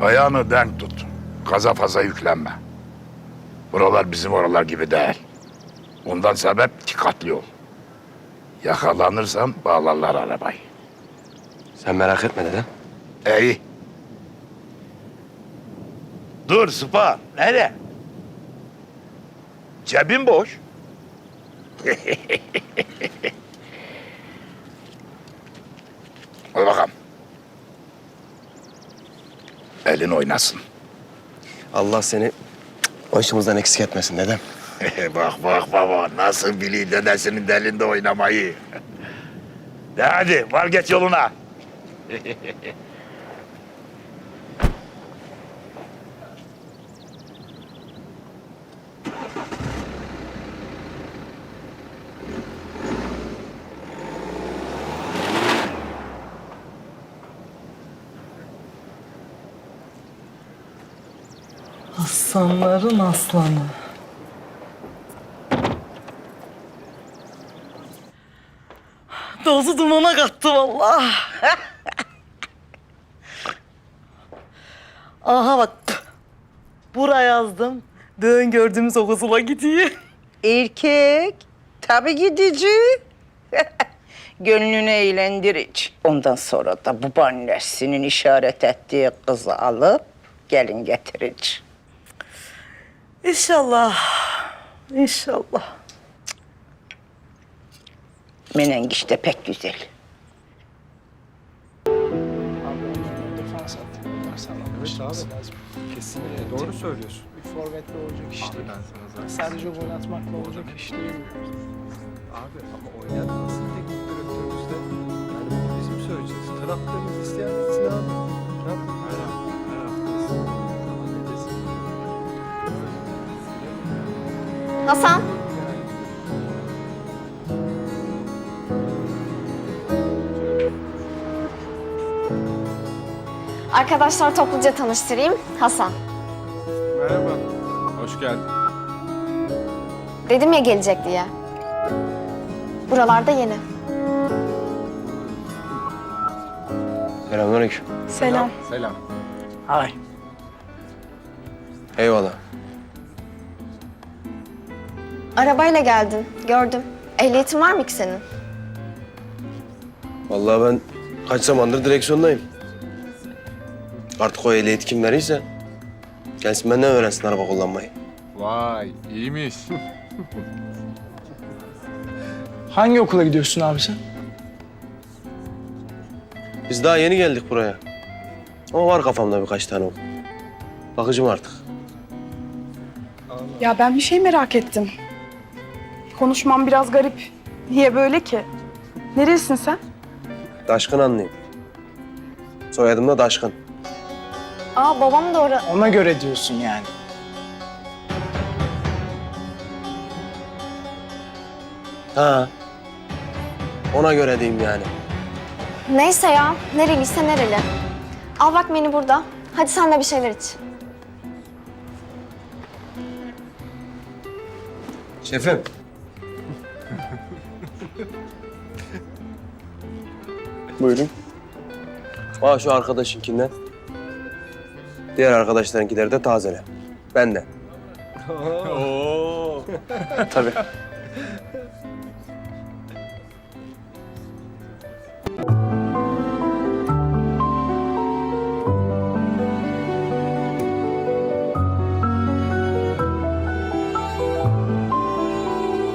Ayağını denk tut. Kaza fazla yüklenme. Buralar bizim oralar gibi değil. Ondan sebep dikkatli ol. Yakalanırsan bağlarlar arabayı. Sen merak etme dedem. İyi. Dur Sıpa. Nereye? Cebin boş. Al bakalım. Elin oynasın. Allah seni başımızdan eksik etmesin dedem. bak bak baba nasıl biliyor dedesinin delinde oynamayı. De hadi var geç yoluna. Aslanların aslanı. Dozu dumana kattı vallahi. Aha bak. Buraya yazdım. Düğün gördüğümüz o kızıla gidiyor. Erkek. Tabii gidici. Gönlünü eğlendirici. Ondan sonra da babaannesinin işaret ettiği kızı alıp gelin getirici. İnşallah. İnşallah. Menengiş de pek güzel. Doğru söylüyorsun. Bir forvetle olacak iş değil. Sadece gol atmakla olacak iş değil. Abi ama oynayan nasıl teknik direktörümüz de yani bunu bizim söyleyeceğiz. Taraftarımız Hasan. Arkadaşlar topluca tanıştırayım. Hasan. Merhaba. Hoş geldin. Dedim ya gelecek diye. Buralarda yeni. Selamünaleyküm. Selam. Selam. Hay. Eyvallah. Arabayla geldin. Gördüm. Ehliyetin var mı ki senin? Vallahi ben kaç zamandır direksiyondayım. Artık o ehliyet kim verirse gelsin benden öğrensin araba kullanmayı. Vay iyiymiş. Hangi okula gidiyorsun abi sen? Biz daha yeni geldik buraya. Ama var kafamda birkaç tane okul. Bakıcım artık. Ya ben bir şey merak ettim. Konuşmam biraz garip. Niye böyle ki? Neresin sen? Daşkın anlayayım. Soyadım da Daşkın. Aa babam da orada. Ona göre diyorsun yani. Ha. Ona göre diyeyim yani. Neyse ya. Nereliyse nereli. Al bak beni burada. Hadi sen de bir şeyler iç. Şefim. Buyurun. Aa şu arkadaşınkinden. Diğer arkadaşlarınkileri de tazele. Ben de. Oo. Tabii.